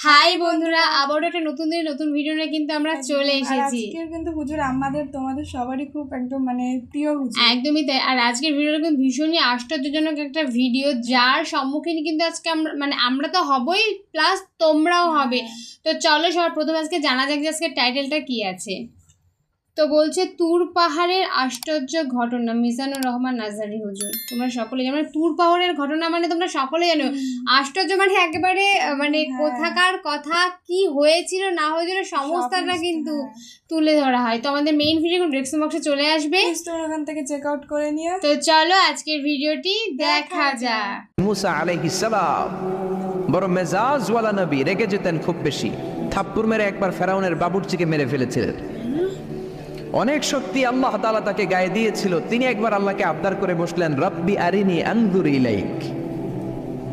High বন্ধুরা আবারও একটা নতুন দিন নতুন ভিডিও নিয়ে কিন্তু আমরা চলে এসেছি। আজকের কিন্তু হুজুর আমাদের তোমাদের সবারই খুব একদম মানে প্রিয় হুজুর একদমই তাই আর আজকের ভিডিওটা কিন্তু ভীষণই আশ্চর্যজনক একটা ভিডিও যার সম্মুখীন কিন্তু আজকে আমরা মানে আমরা তো হবই প্লাস তোমরাও হবে। তো চলো সবার প্রথমে আজকে জানা যাক যে আজকে টাইটেলটা কি আছে। তো বলছে তুর পাহাড়ের আশ্চর্য ঘটনা। মিজানুর রহমান নাজারি হুজুর। তোমরা সকলে জানো মানে তুর পাহাড়ের ঘটনা মানে তোমরা সকলে জানো। আশ্চর্য মানে একেবারে মানে হ্যাঁ। কোথাকার কথা কি হয়েছিল না হয়েছিল সমস্তটা কিন্তু হ্যাঁ। তুলে ধরা হয়। তো আমাদের মেইন ভিডিও ডিসক্রিপশন বক্সে চলে আসবে। ওখান থেকে চেক আউট করে নিও। তো চলো আজকের ভিডিওটি দেখা যাক। মুসা আলাইহিসালাম বড় মেজাজওয়ালা নবী রেগে যেতেন খুব বেশি। থাপ্পুর মেরে একবার ফেরাউনের বাবুর্চিকে মেরে ফেলেছিলেন। অনেক শক্তি আল্লাহ তাআলা তাকে গায়ে দিয়েছিল। তিনি একবার আল্লাহকে আবদার করে বসলেন, রব্বি আরিনি আনজুর ইলাইক।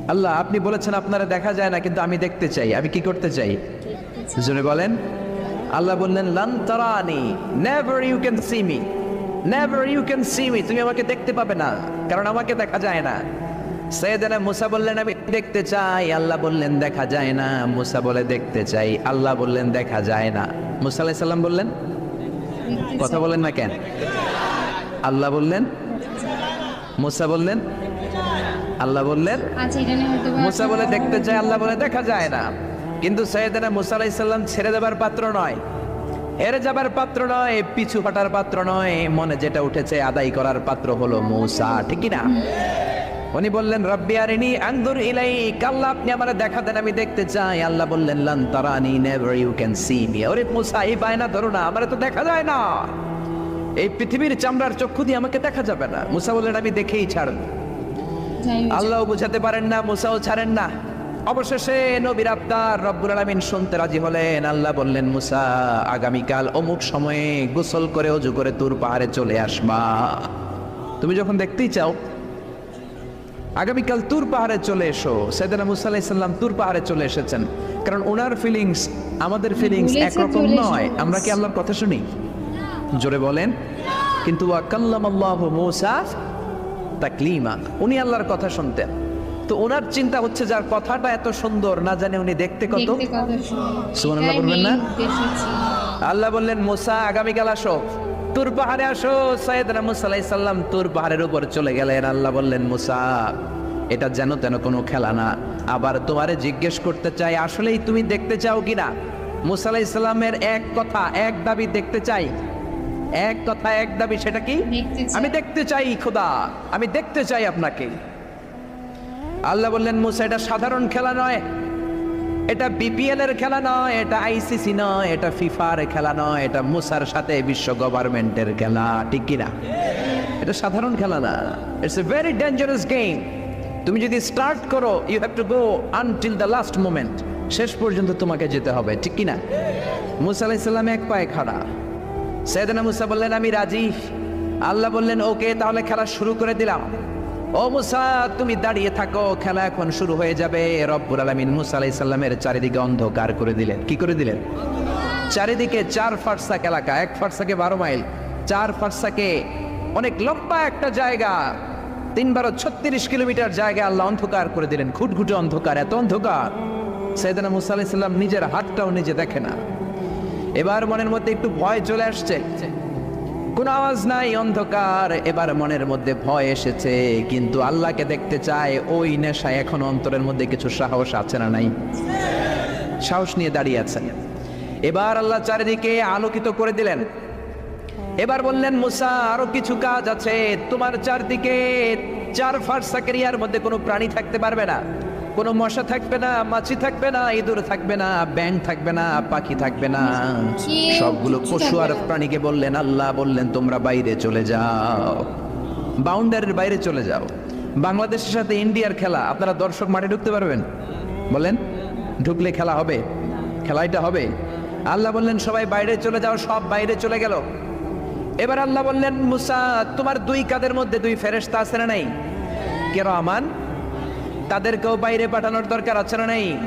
আল্লাহ, আপনি বলেছেন, আপনারা দেখা যায় না, কিন্তু আমি দেখতে চাই। আমি কি করতে চাই? জোরে বলেন। আল্লাহ বললেন, লান তারানি never you can see me never you can see me তুমি আমাকে দেখতে পাবে না, কারণ আমাকে দেখা যায় না। সৈয়দনা মুসা বললেন, আমি দেখতে চাই। আল্লাহ বললেন, দেখা যায় না। মুসা বলে, দেখতে চাই। আল্লাহ বললেন, দেখা যায় না। মুসা আলাইহিস সালাম বললেন কথা বলেন না কেন? আল্লাহ বললেন মুসা বললেন আল্লাহ বললেন আচ্ছা মুসা বলে দেখতে চায় আল্লাহ বলে দেখা যায় না। কিন্তু সৈয়দনা মুসা আলাইসাল্লাম ছেড়ে দেবার পাত্র নয়। হেরে যাবার পাত্র নয় পিছু হটার পাত্র নয় মনে যেটা উঠেছে আদায় করার পাত্র হলো মুসা ঠিক না? উনি বললেন রব্বি আরিনি আনদুর ইলাই আল্লাহ আপনি আমারে দেখা দেন আমি দেখতে চাই। আল্লাহ বললেন লান তারানি never you can see me. ওরে মুসা এই বায়না ধরো না আমারে তো দেখা যায় না। এই পৃথিবীর চামড়ার চক্ষু দিয়ে আমাকে দেখা যাবে না। মুসা বললেন আমি দেখেই ছাড়ব। আল্লাহ বুঝাতে পারেন না মুসাও ছাড়েন না। অবশেষে নবীর আবদার রব্বুল আলামিন শুনতে রাজি হলেন। আল্লাহ বললেন মুসা আগামীকাল অমুক সময়ে গোসল করে অজু করে তুর পাহাড়ে চলে আসবা। তুমি যখন দেখতেই চাও আগামীকাল তুর পাহাড়ে চলে এসো। সেদিনা মুসা আলাইসাল্লাম তুর পাহাড়ে চলে এসেছেন। কারণ ওনার ফিলিংস আমাদের ফিলিংস একরকম নয়। আমরা কি আল্লাহর কথা শুনি? জোরে বলেন। কিন্তু আকাল্লাম আল্লাহ মুসা তাকলিমা উনি আল্লাহর কথা শুনতেন। তো ওনার চিন্তা হচ্ছে যার কথাটা এত সুন্দর না জানে উনি দেখতে কত। সুবহানাল্লাহ বলবেন না? আল্লাহ বললেন মোসা আগামীকাল আসো। তুর পাহাড়ে আসো। সৈয়দনা মুসা আলাইহিস সালাম তুর পাহাড়ের উপর চলে গেলেন। আল্লাহ বললেন মুসা এটা যেন তেন কোনো খেলা না। আবার তোমারে জিজ্ঞেস করতে চাই আসলেই তুমি দেখতে চাও কিনা? মুসা আলাইহিস সালামের এক কথা এক দাবি দেখতে চাই। এক কথা এক দাবি সেটা কি? আমি দেখতে চাই খোদা আমি দেখতে চাই আপনাকে। আল্লাহ বললেন মুসা এটা সাধারণ খেলা নয়। এটা বিপিএল এর খেলা নয়, এটা আইসিসি নয়, এটা ফিফার খেলা নয়, এটা মুসার সাথে বিশ্ব গভর্নমেন্টের খেলা, ঠিক কিনা? এটা সাধারণ খেলা না। It's a very dangerous game তুমি যদি স্টার্ট করো you have to go until the last moment শেষ পর্যন্ত তোমাকে যেতে হবে, ঠিক কিনা? মুসা আলাইসাল্লাম এক পায়ে খাড়া। সৈয়দনা মুসা বললেন, আমি রাজি। আল্লাহ বললেন, ওকে, তাহলে খেলা শুরু করে দিলাম। ও মুসা, তুমি দাঁড়িয়ে থাকো, খেলা এখন শুরু হয়ে যাবে। রব্বুল আলামিন মুসা আলাইহিস সালামের চারিদিকে অন্ধকার করে দিলেন। কি করে দিলেন? চারিদিকে চার ফারসাক এলাকা, এক ফারসাকে বারো মাইল, চার ফারসাকে অনেক লম্বা একটা জায়গা, তিন বারো ছত্রিশ কিলোমিটার জায়গা আল্লাহ অন্ধকার করে দিলেন। খুটখুটে অন্ধকার, এত অন্ধকার। সৈয়দনা মুসা আলাইহিস সালাম নিজের হাতটাও নিজে দেখে না। এবার মনের মধ্যে একটু ভয় চলে আসছে। কোন আওয়াজ নাই, অন্ধকার। এবার মনের মধ্যে ভয় এসেছে, কিন্তু আল্লাহকে দেখতে চায় ওই নেশায় এখন অন্তরের মধ্যে কিছু সাহস আছে না নাই। সাহস নিয়ে দাঁড়িয়ে আছেন এবার আল্লাহ চারিদিকে আলোকিত করে দিলেন। এবার বললেন, মুসা, আরও কিছু কাজ আছে। তোমার চারদিকে চার ফার্সাকেরিয়ার মধ্যে কোনো প্রাণী থাকতে পারবে না। কোনো মশা থাকবে না মাছি থাকবে না ইঁদুর থাকবে না ব্যাং থাকবে না পাখি থাকবে না। সবগুলো পশু আর প্রাণীকে বললেন আল্লাহ বললেন তোমরা বাইরে চলে যাও। বাউন্ডারির বাইরে চলে যাও। বাংলাদেশের সাথে ইন্ডিয়ার খেলা আপনারা দর্শক মাঠে ঢুকতে পারবেন। বলেন ঢুকলে খেলা হবে? খেলাইটা হবে? আল্লাহ বললেন সবাই বাইরে চলে যাও সব বাইরে চলে গেল। এবার আল্লাহ বললেন মুসা তোমার দুই কাদের মধ্যে দুই ফেরেশতা আছে না নাই? কেন আমান তাদেরকেও বাইরে পাঠানোর দরকার আছে না নাই?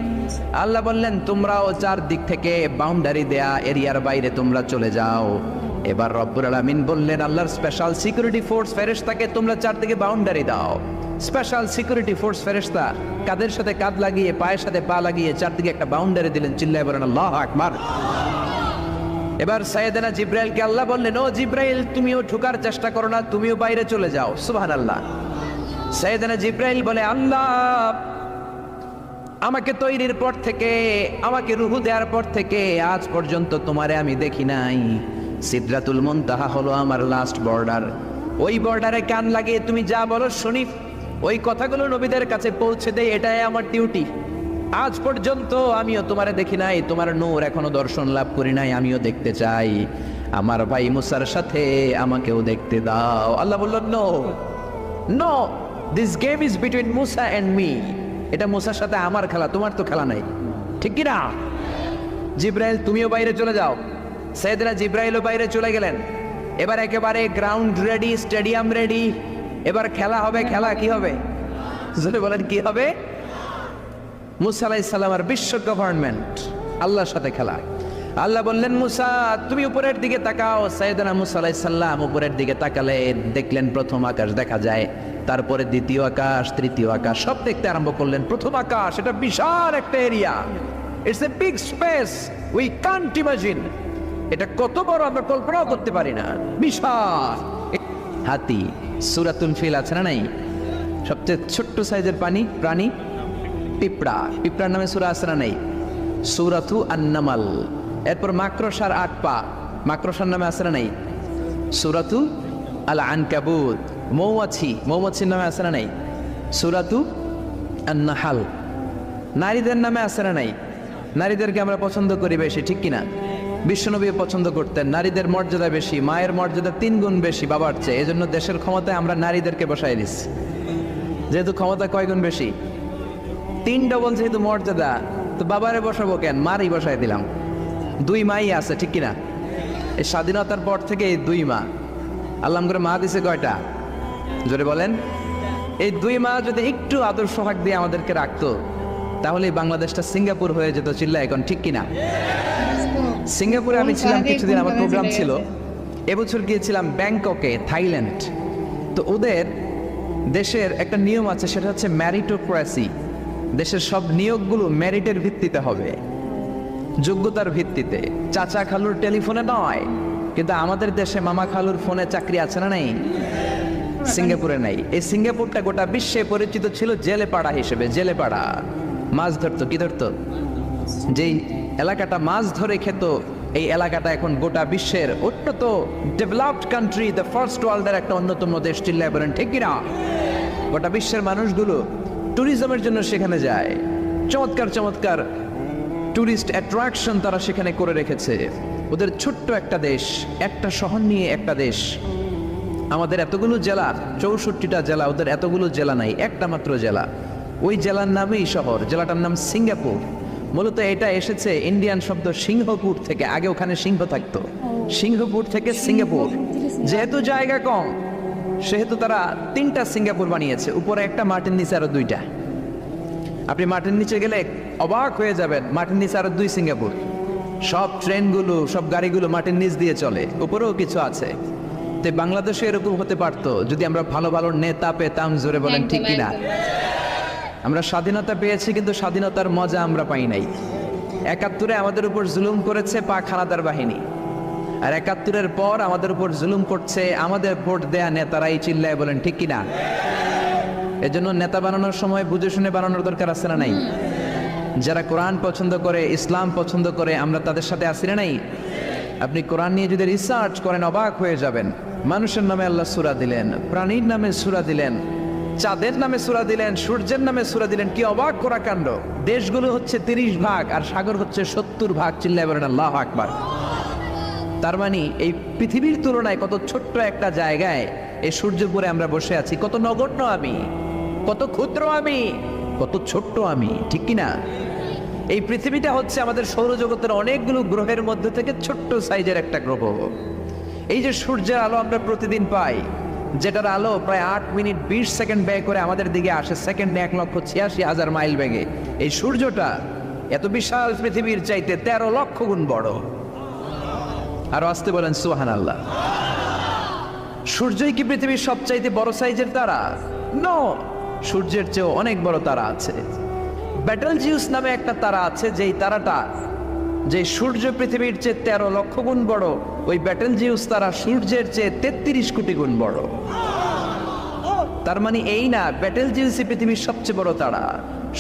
আল্লাহ বললেন, তোমরাও চার দিক থেকে বাউন্ডারি দেয়া এরিয়ার বাইরে তোমরা চলে যাও। এবার রব্বুল আলামিন বললেন, আল্লাহর স্পেশাল সিকিউরিটি ফোর্স ফেরেশতাকে তোমরা চারদিকে বাউন্ডারি দাও। স্পেশাল সিকিউরিটি ফোর্স ফেরেশতা কাদের সাথে কাঁধ লাগিয়ে, পায়ের সাথে পা লাগিয়ে চারদিকে একটা বাউন্ডারি দিলেন, চিল্লায় বলেন, আল্লাহ আকবার! এবার সাইয়েদানা জিব্রাইলকে আল্লাহ বললেন, ও জিব্রাইল, তুমিও ঢুকার চেষ্টা করো না, তুমিও বাইরে চলে যাও। সুবহানাল্লাহ। সাইয়েদানা জিব্রাইল বলে, আল্লাহ, আমাকে তৈরির পর থেকে, আমাকে রুহু দেওয়ার পর থেকে আজ পর্যন্ত তোমারে আমি দেখি নাই। সিদ্রাতুল মুনতাহা হলো আমার লাস্ট বর্ডার ওই বর্ডারে কান লাগিয়ে তুমি যা বলো শুনি। ওই কথাগুলো নবীদের কাছে পৌঁছে দেয় এটাই আমার ডিউটি আজ পর্যন্ত আমিও তোমারে দেখি নাই, তোমার নূর এখনও দর্শন লাভ করি নাই, আমিও দেখতে চাই। আমার ভাই মুসার সাথে আমাকেও দেখতে দাও। আল্লাহ বলল, no no this game is between Musa and me এটা মুসার সাথে আমার খেলা, তোমার তো খেলা নাই। ঠিক কি না জিব্রাইল, তুমিও বাইরে চলে যাও। সৈয়দরা জিব্রাইলও বাইরে চলে গেলেন। এবার একেবারে গ্রাউন্ড রেডি স্টেডিয়াম রেডি এবার খেলা হবে, খেলা কি হবে? বলেন, কি হবে? মুসা আলাইসাল্লাম আর বিশ্ব গভর্নমেন্ট আল্লাহর সাথে খেলা। আল্লাহ বললেন, মুসা, তুমি উপরের দিকে তাকাও। সাইদানা মুসা আলাইসাল্লাম উপরের দিকে তাকালে দেখলেন প্রথম আকাশ দেখা যায়। তারপরে দ্বিতীয় আকাশ, তৃতীয় আকাশ, সব দেখতে আরম্ভ করলেন। প্রথম আকাশ, এটা বিশাল একটা area it's a big space we can't imagine এটা কত বড়, আমরা কল্পনাও করতে পারি না। বিশাল। হাতি, সুরাতুন ফিল আছে না নাই? সবচেয়ে ছোট্ট সাইজের পানি, প্রাণী? পিঁপড়া। পিঁপড়ার নামে সুরা আসরা নেই? সুরাথু আন্নামাল। এরপর মাকড়সার আট পা। মাকড়সার নামে আসরা নেই? সুরাতু আল আনকাবুত মৌমাছি, মৌমাছির নামে আসরা নেই? সুরাতু আন্নাহাল। নারীদের নামে আসে না নাই? নারীদেরকে আমরা পছন্দ করি বেশি, ঠিক কিনা? বিশ্বনবী পছন্দ করতেন, নারীদের মর্যাদা বেশি, মায়ের মর্যাদা তিন গুণ বেশি বাবার চেয়ে, এজন্য দেশের ক্ষমতায় আমরা নারীদেরকে বসাই দিচ্ছি। যেহেতু ক্ষমতা কয় গুণ বেশি? তিন ডবল যেহেতু মর্যাদা, তো বাবারে বসাবো কেন? মারই বসাই দিলাম। দুই মাই আছে, ঠিক কিনা? এই স্বাধীনতার পর থেকে এই দুই মা। আল্লাহ করে মা দিছে কয়টা? জোরে বলেন। এই দুই মা যদি একটু আদর সোহাগ দিয়ে আমাদেরকে রাখতো তাহলে বাংলাদেশটা সিঙ্গাপুর হয়ে যেত চিল্লা এখন ঠিক কিনা? সিঙ্গাপুরে আমি ছিলাম কিছুদিন আমার প্রোগ্রাম ছিল। এবছর গিয়েছিলাম ব্যাংককে থাইল্যান্ড। তো ওদের দেশের একটা নিয়ম আছে সেটা হচ্ছে ম্যারিটোক্রাসি দেশের সব নিয়োগগুলো ম্যারিটের ভিত্তিতে হবে যোগ্যতার ভিত্তিতে। চাচা খালুর টেলিফোনে নয় কিন্তু আমাদের দেশে মামা খালুর ফোনে চাকরি আছে না নাই? সিঙ্গাপুরে নাই। এই সিঙ্গাপুরটা গোটা বিশ্বে পরিচিত ছিল জেলে পাড়া হিসেবে জেলে পাড়া মাছ ধরতো, কি ধরতো? যেই এলাকাটা মাছ ধরে খেত, এই এলাকাটা এখন গোটা বিশ্বের উন্নত ডেভেলপড কান্ট্রি দ্য ফার্স্ট ওয়ার্ল্ডের একটা অন্যতম দেশ, চিল্লায় বলেন, ঠিক কিনা? গোটা বিশ্বের মানুষগুলো ট্যুরিজমের জন্য সেখানে যায়। চমৎকার চমৎকার ট্যুরিস্ট অ্যাট্রাকশন তারা সেখানে করে রেখেছে। ওদের ছোট্ট একটা দেশ, একটা শহর নিয়ে একটা দেশ। আমাদের এতগুলো জেলা চৌষট্টিটা জেলা ওদের এতগুলো জেলা নাই একটা মাত্র জেলা। ওই জেলার নামেই শহর জেলাটার নাম সিঙ্গাপুর। মূলত এটা এসেছে ইন্ডিয়ান শব্দ সিংহপুর থেকে আগে ওখানে সিংহ থাকতো। সিংহপুর থেকে সিঙ্গাপুর। যেহেতু জায়গা কম সেহেতু তারা তিনটা সিঙ্গাপুর বানিয়েছে উপরে একটা মাটির নিচে আরও দুইটা। আপনি মাটির নিচে গেলে অবাক হয়ে যাবেন মাটির নিচে আরও দুই সিঙ্গাপুর। সব ট্রেনগুলো সব গাড়িগুলো মাটির নিচ দিয়ে চলে উপরেও কিছু আছে। তো বাংলাদেশে এরকম হতে পারতো যদি আমরা ভালো ভালো নেতা পেতাম জোরে বলেন ঠিক কিনা? আমরা স্বাধীনতা পেয়েছি কিন্তু স্বাধীনতার মজা আমরা পাই নাই। একাত্তরে আমাদের উপর জুলুম করেছে পাক হানাদার বাহিনী। আর একাত্তরের পর আমাদের উপর জুলুম করছে আমাদের ভোট দেয়া নেতারাই চিল্লায় বলেন ঠিক কিনা? এজন্য নেতা বানানোর সময় বুঝে শুনে বানানোর দরকার আছে না নাই? যারা কোরআন পছন্দ করে ইসলাম পছন্দ করে আমরা তাদের সাথে আসি না নাই? আপনি কোরআন নিয়ে যদি রিসার্চ করেন অবাক হয়ে যাবেন। মানুষের নামে আল্লাহ সুরা দিলেন, প্রাণীর নামে সুরা দিলেন, চাঁদের নামে সুরা দিলেন, সূর্যের নামে সুরা দিলেন। কি অবাক করা কাণ্ড। দেশগুলো হচ্ছে তিরিশ ভাগ আর সাগর হচ্ছে সত্তর ভাগ, চিল্লায় বলেন আল্লাহ আকবার। তার মানে এই পৃথিবীর তুলনায় কত ছোট্ট একটা জায়গায় এই সূর্যপুরে আমরা বসে আছি, কত নগণ্য আমি, কত ক্ষুদ্র আমি, কত ছোট্ট আমি, ঠিক কি না এই পৃথিবীটা হচ্ছে আমাদের সৌরজগতের অনেকগুলো গ্রহের মধ্যে থেকে ছোট্ট সাইজের একটা গ্রহ। এই যে সূর্যের আলো আমরা প্রতিদিন পাই, যেটার আলো প্রায় আট মিনিট বিশ সেকেন্ড ব্যয় করে আমাদের দিকে আসে সেকেন্ডে এক লক্ষ ছিয়াশি হাজার মাইল বেগে। এই সূর্যটা এত বিশাল পৃথিবীর চাইতে তেরো লক্ষ গুণ বড়। আর আসতে বলেন সুহান আল্লাহ সূর্যই কি পৃথিবীর সবচাইতে বড় সাইজের তারা? নো সূর্যের চেয়েও অনেক বড় তারা আছে। ব্যাটেল জিউস নামে একটা তারা আছে, যেই তারাটা যে সূর্য পৃথিবীর চেয়ে তেরো লক্ষ গুণ বড় ওই ব্যাটেল জিউস তারা সূর্যের চেয়ে তেত্রিশ কোটি গুণ বড়। তার মানে এই না, ব্যাটেল জিউসি পৃথিবীর সবচেয়ে বড় তারা।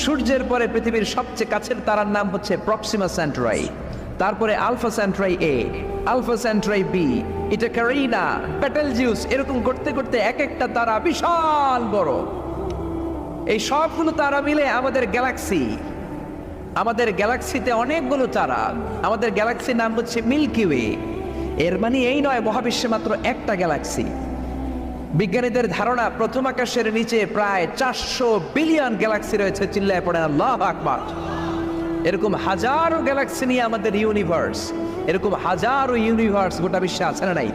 সূর্যের পরে পৃথিবীর সবচেয়ে কাছের তারার নাম হচ্ছে প্রক্সিমা সেন্ট্রাই তারপরে Alpha Centauri A, Alpha Centauri B, এটা ক্যারিনা, ব্যাটেল জিউস, এরকম করতে করতে এক একটা তারা বিশাল বড়। এই সবগুলো তারা মিলে আমাদের গ্যালাক্সি। আমাদের গ্যালাক্সিতে অনেকগুলো তারা। আমাদের গ্যালাক্সির নাম হচ্ছে মিল্কি ওয়ে। এর মানে এই নয়, মহাবিশ্বে মাত্র একটা গ্যালাক্সি। বিজ্ঞানীদের ধারণা, প্রথম আকাশের নিচে প্রায় চারশো বিলিয়ন গ্যালাক্সি রয়েছে, চিল্লায় পড়ে আল্লাহ আকবার। এরকম হাজারো গ্যালাক্সি নিয়ে আমাদের ইউনিভার্স এরকম হাজারো ইউনিভার্স গোটা বিশ্বে আছে না নাই?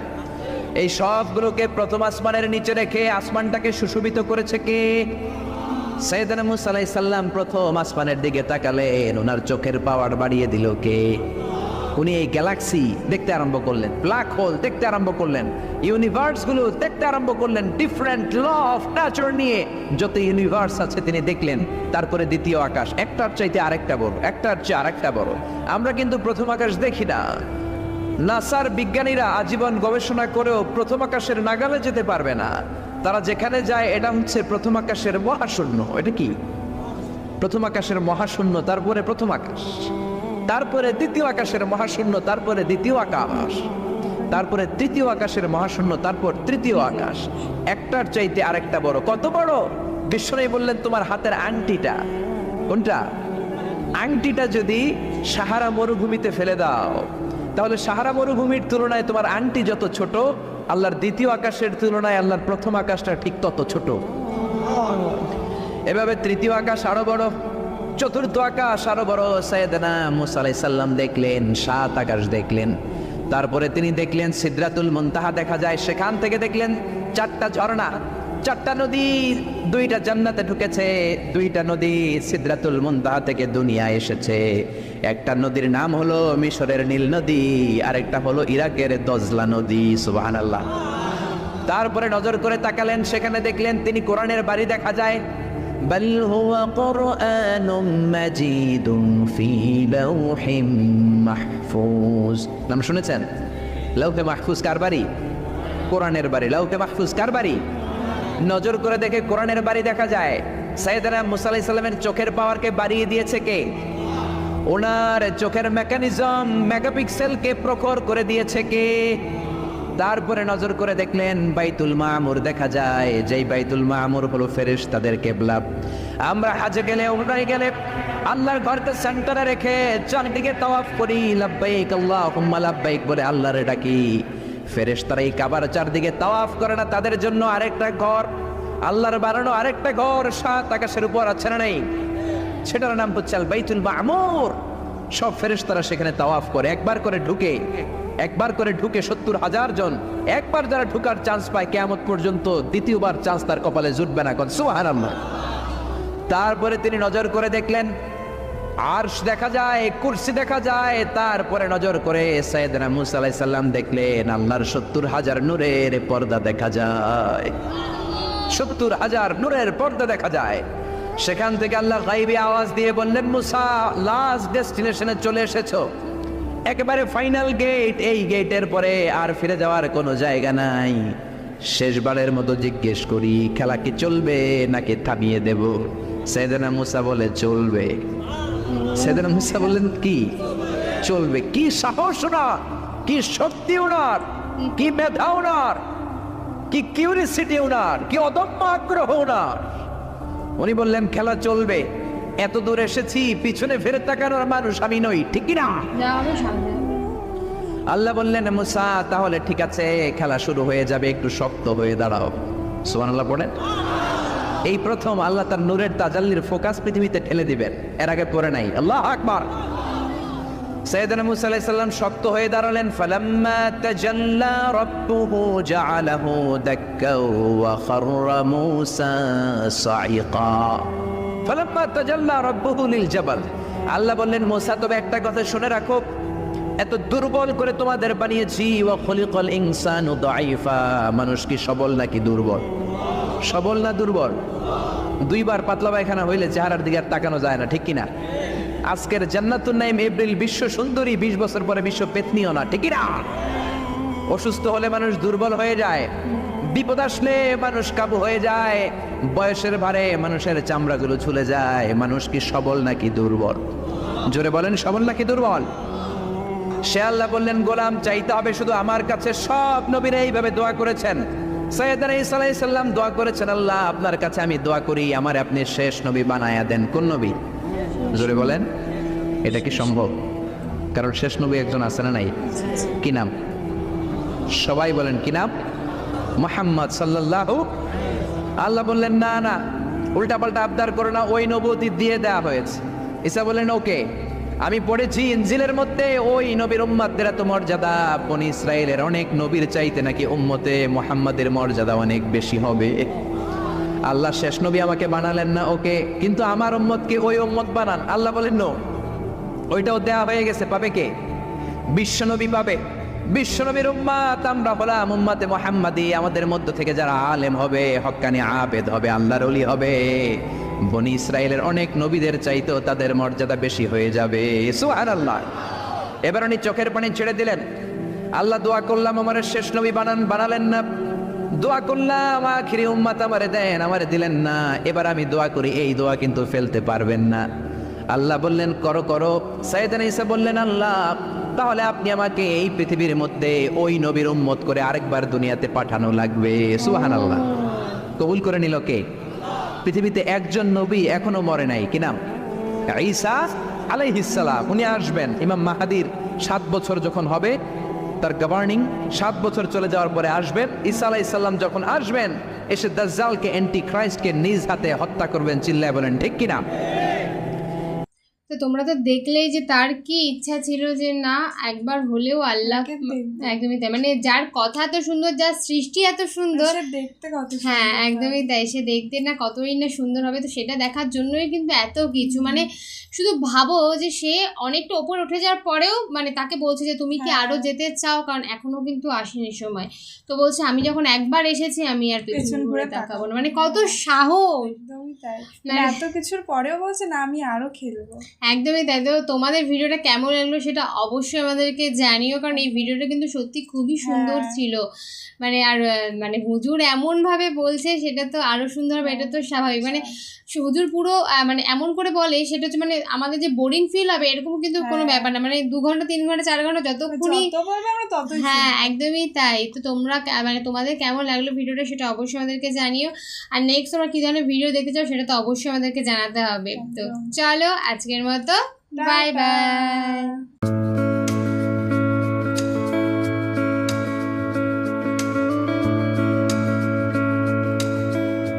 এই সবগুলোকে প্রথম আসমানের নিচে রেখে আসমানটাকে সুশোভিত করেছে কে? সৈয়দানা আলাইহিস প্রথম আসমানের দিকে তাকালেন ওনার চোখের পাওয়ার বাড়িয়ে দিল কে? উনি এই গ্যালাক্সি দেখতে আরম্ভ করলেন ব্ল্যাক হোল দেখতে আরম্ভ করলেন ইউনিভার্সগুলো দেখতে আরম্ভ করলেন ডিফারেন্ট ল অফ নেচার নিয়ে। যত ইউনিভার্স আছে তিনি দেখলেন, তারপরে দ্বিতীয় আকাশ, একটার চাইতে আরেকটা বড়, একটার চেয়ে আরেকটা বড়। আমরা কিন্তু প্রথম আকাশ দেখি না। নাসার বিজ্ঞানীরা আজীবন গবেষণা করেও প্রথম আকাশের নাগালে যেতে পারবে না। তারা যেখানে যায়, এটা হচ্ছে প্রথম আকাশের মহাশূন্য। এটা কি? প্রথম আকাশের মহাশূন্য, তারপরে প্রথম আকাশ। তারপরে দ্বিতীয় আকাশের মহাশূন্য, তারপরে দ্বিতীয় আকাশ। তারপরে তৃতীয় আকাশের মহাশূন্য, তারপর তৃতীয় আকাশ। একটার চাইতে আরেকটা বড়। কত বড়? বিশ্বনাই বললেন, তোমার হাতের আংটিটা। কোনটা? আংটিটা যদি সাহারা মরুভূমিতে ফেলে দাও, তাহলে সাহারা মরুভূমির তুলনায় তোমার আংটি যত ছোট, আল্লাহর দ্বিতীয় আকাশের তুলনায় আল্লাহর প্রথম আকাশটা ঠিক তত ছোট। এভাবে তৃতীয় আকাশ আরও বড়। চতুর্থ আকাশ, আরও বড় সৈয়দনা মুসা আলাইহিস সালাম দেখলেন, সাত আকাশ দেখলেন। তারপরে তিনি দেখলেন, সিদরাতুল মুনতাহা দেখা যায়, সেখান থেকে দেখলেন চারটা ঝর্ণা, চারটা নদী, দুইটা জান্নাতে ঢুকেছে, দুইটা নদী সিদরাতুল মুনতাহা থেকে দুনিয়া এসেছে। একটা নদীর নাম হলো মিশরের নীল নদী, আরেকটা হলো ইরাকের দজলা নদী, সুবহানাল্লাহ। তারপরে নজর করে তাকালেন, সেখানে দেখলেন তিনি কোরআনের বাড়ি দেখা যায় بل هو قرآن مجيد في لوح محفوظ নাম শুনেছেন লৌহে মাহফুজ কার বাড়ি কোরআনের বাড়ি লৌহে মাহফুজ কার বাড়ি নজর করে দেখে কোরআনের বাড়ি দেখা যায় সাইয়েদানা মুসা আলাইহিস সালামের চোখের পাওয়ারকে বাড়িয়ে দিয়েছে কে ওনার চোখের মেকানিজম মেগাপিক্সেলকে প্রখর করে দিয়েছে কে তারপরে নজর করে দেখলেন বাইতুল মামুর দেখা যায়। যেই বাইতুল মামুর হলো ফেরেশ তাদের কেবলা। আমরা হাজে গেলে ওমরায় গেলে আল্লাহর ঘরকে সেন্টারে রেখে চারদিকে তাওয়াফ করি। লাব্বাইক আল্লাহুম্মা, লাব্বাইক বলে আল্লাহরে ডাকি। ফেরেশ তারা এই কাবার চারদিকে তাওয়াফ করে না, তাদের জন্য আরেকটা ঘর। আল্লাহর বানানো আরেকটা ঘর, সাত আকাশের উপর আছে না নেই? সেটার নাম হচ্ছে আল বাইতুল মামুর। সব ফেরেশতারা সেখানে তাওয়াফ করে, একবার করে ঢুকে একবার করে ঢুকে সত্তর হাজার জন, একবার যারা ঢুকার চান্স পায় কেয়ামত পর্যন্ত দ্বিতীয়বার চান্স তার কপালে জুটবে না কোন সুবহানাল্লাহ। তারপরে তিনি নজর করে দেখলেন, আর্শ দেখা যায়, কুরসি দেখা যায়, তারপরে নজর করে সাইয়েদনা মুসা আলাইহিস দেখলেন, আল্লাহর সত্তর হাজার নূরের পর্দা দেখা যায়। সত্তর হাজার নূরের পর্দা দেখা যায়। সেখান থেকে আল্লাহ গাইবি আওয়াজ দিয়ে বললেন, মুসা লাস্ট ডেস্টিনেশনে চলে এসেছ। একেবারে ফাইনাল গেট এই গেটের পরে আর ফিরে যাওয়ার কোনো জায়গা নাই। শেষবারের মতো জিজ্ঞেস করি, খেলা কি চলবে নাকি থামিয়ে দেব? সেদিনা মুসা বলে, চলবে। সেদিনা মুসা বলেন কি? চলবে? কি সাহস ওনার? কি শক্তি ওনার? কি মেধা ওনার? কি কিউরিসিটি ওনার? কি অদম্য আগ্রহ ওনার? উনি বললেন, খেলা চলবে। এত দূর এসেছি পিছনে ফেরত তাকানোর মানুষ আমি নই ঠিক কি না যা হবে সামনে। হবে। আল্লাহ বললেন মুসা তাহলে ঠিক আছে খেলা শুরু হয়ে যাবে একটু শক্ত হয়ে দাঁড়াও। সুমান আল্লাহ পড়েন? এই প্রথম আল্লাহ তার নূরের তাজাল্লির ফোকাস পৃথিবীতে ঠেলে দিবেন এর আগে পড়ে নাই। আল্লাহ আকবার। সৈয়দনা মুসা আলাইহিস সালাম শক্ত হয়ে দাঁড়ালেন ফালাম্মা তাজাল্লা রাব্বুহু জাআলাহু দাক্কাও ওয়া খাররা মুসা সাইকা ফালাম্মা তাজাল্লা রাব্বুহু লিল জাবাল। আল্লাহ বললেন, মুসা, তবে একটা কথা শুনে রাখো। এত দুর্বল করে তোমাদের বানিয়েছি, ওয়া খলিকল ইনসানু দাইফা মানুষ কি সবল নাকি দুর্বল? সবল না দুর্বল? দুইবার পাতলা পায়খানা হইলে চেহারার দিকে আর তাকানো যায় না, ঠিক কিনা? আজকের জান্নাতুন নাইম এপ্রিল বিশ্ব সুন্দরী, বিশ বছর পরে বিশ্ব পেতনিও না, ঠিক কিনা? অসুস্থ হলে মানুষ দুর্বল হয়ে যায়। বিপদ আসলে মানুষ কাবু হয়ে যায়, বয়সের ভারে মানুষের চামড়াগুলো ছুলে যায়, মানুষ কি সবল নাকি দুর্বল? জোরে বলেন, সবল নাকি দুর্বল? সে আল্লাহ বললেন, গোলাম, চাইতে হবে শুধু আমার কাছে, সব নবীরা এইভাবে দোয়া করেছেন। ঈসা আলাইহিস দোয়া করেছেন, আল্লাহ, আপনার কাছে আমি দোয়া করি, আমার আপনি শেষ নবী বানায়া দেন। কোন নবী? জোরে বলেন, এটা কি সম্ভব? কারণ শেষ নবী একজন আছে না নাই? কি নাম? সবাই বলেন, কি নাম? মোহাম্মদ সাল্লাল্লাহু, আল্লাহ বললেন, না না উল্টা পাল্টা আবদার করো না, ওই নবতী দিয়ে দেওয়া হয়েছে। ঈসা বললেন, ওকে, আমি পড়েছি ইনজিলের মধ্যে, ওই নবীর উম্মাদের এত মর্যাদা, বনি ইসরায়েলের অনেক নবীর চাইতে নাকি উম্মতে মোহাম্মদের মর্যাদা অনেক বেশি হবে। আল্লাহ শেষ নবী আমাকে বানালেন না, ওকে, কিন্তু আমার উম্মতকে ওই উম্মত বানান। আল্লাহ বলেন, নো, ওইটাও দেয়া হয়ে গেছে, পাবে কে? বিশ্বনবী পাবে। বিশ্বনবীর উম্মাত, আমরা হলাম উম্মাতে মোহাম্মদি, আমাদের মধ্য থেকে যারা আলেম হবে, হক্কানি আবেদ হবে, আল্লাহর অলি হবে, বনি ইসরায়েলের অনেক নবীদের চাইতেও তাদের মর্যাদা বেশি হয়ে যাবে। সুবহানাল্লাহ। এবার উনি চোখের পানি ছেড়ে দিলেন। আল্লাহ দোয়া করলাম, আমার শেষ নবী বানান, বানালেন না। দোয়া করলাম, আখিরি উম্মাত আমারে দেন, আমারে দিলেন না। এবার আমি দোয়া করি, এই দোয়া কিন্তু ফেলতে পারবেন না। আল্লাহ বললেন, করো করো। সাইদান ইসা বললেন, আল্লাহ তাহলে আপনি আমাকে এই পৃথিবীর মধ্যে ওই নবীর উম্মত করে আরেকবার দুনিয়াতে পাঠানো লাগবে। সুহান আল্লাহ কবুল করে নিল কে? পৃথিবীতে একজন নবী এখনও মরে নাই, কি নাম? ঈসা আলাইহিসসালাম উনি আসবেন, ইমাম মাহাদির সাত বছর যখন হবে, তার গভর্নিং সাত বছর চলে যাওয়ার পরে আসবেন। ঈসা আলাইসাল্লাম যখন আসবেন, এসে দাজ্জালকে অ্যান্টি ক্রাইস্টকে নিজ হাতে হত্যা করবেন, চিল্লায় বলেন, ঠিক কিনা তো তোমরা তো দেখলেই যে তার কি ইচ্ছা ছিল যে না একবার হলেও আল্লাহ একদমই তাই। মানে যার কথা এত সুন্দর যার সৃষ্টি এত সুন্দর দেখতে কত হ্যাঁ একদমই তাই। সে দেখতে না কতই না সুন্দর হবে তো সেটা দেখার জন্যই কিন্তু এত কিছু। মানে শুধু ভাবো যে সে অনেকটা ওপর উঠে যাওয়ার পরেও মানে তাকে বলছে যে তুমি কি হ্যাঁ। আরও যেতে চাও? কারণ এখনও কিন্তু আসেনি সময়। তো বলছে আমি যখন একবার এসেছি আমি আর পেছন ঘুরে তাকাবো না। মানে কত সাহস। একদমই তাই। মানে- এত কিছুর পরেও বলছে না আমি আরও খেলব। একদমই তাই। তো তোমাদের ভিডিওটা কেমন লাগল সেটা অবশ্যই আমাদেরকে জানিও কারণ এই ভিডিওটা কিন্তু সত্যি খুবই সুন্দর হ্যাঁ। ছিল। মানে আর মানে হুজুর এমন ভাবে বলছে সেটা তো আরও সুন্দর হবে এটা তো স্বাভাবিক। মানে হুজুর পুরো মানে এমন করে বলে সেটা হচ্ছে মানে আমাদের যে বোরিং ফিল হবে এরকম কিন্তু কোনো হ্যাঁ। ব্যাপার না। মানে দু ঘণ্টা তিন ঘণ্টা চার ঘণ্টা যতক্ষণই হ্যাঁ একদমই তাই। তো তোমরা মানে তোমাদের কেমন লাগল ভিডিওটা সেটা অবশ্যই আমাদেরকে জানিও। আর নেক্সট তোমরা কি ধরনের ভিডিও দেখতে চাও সেটা তো অবশ্যই আমাদেরকে জানাতে হবে। তো চলো আজকের মতো Bye bye.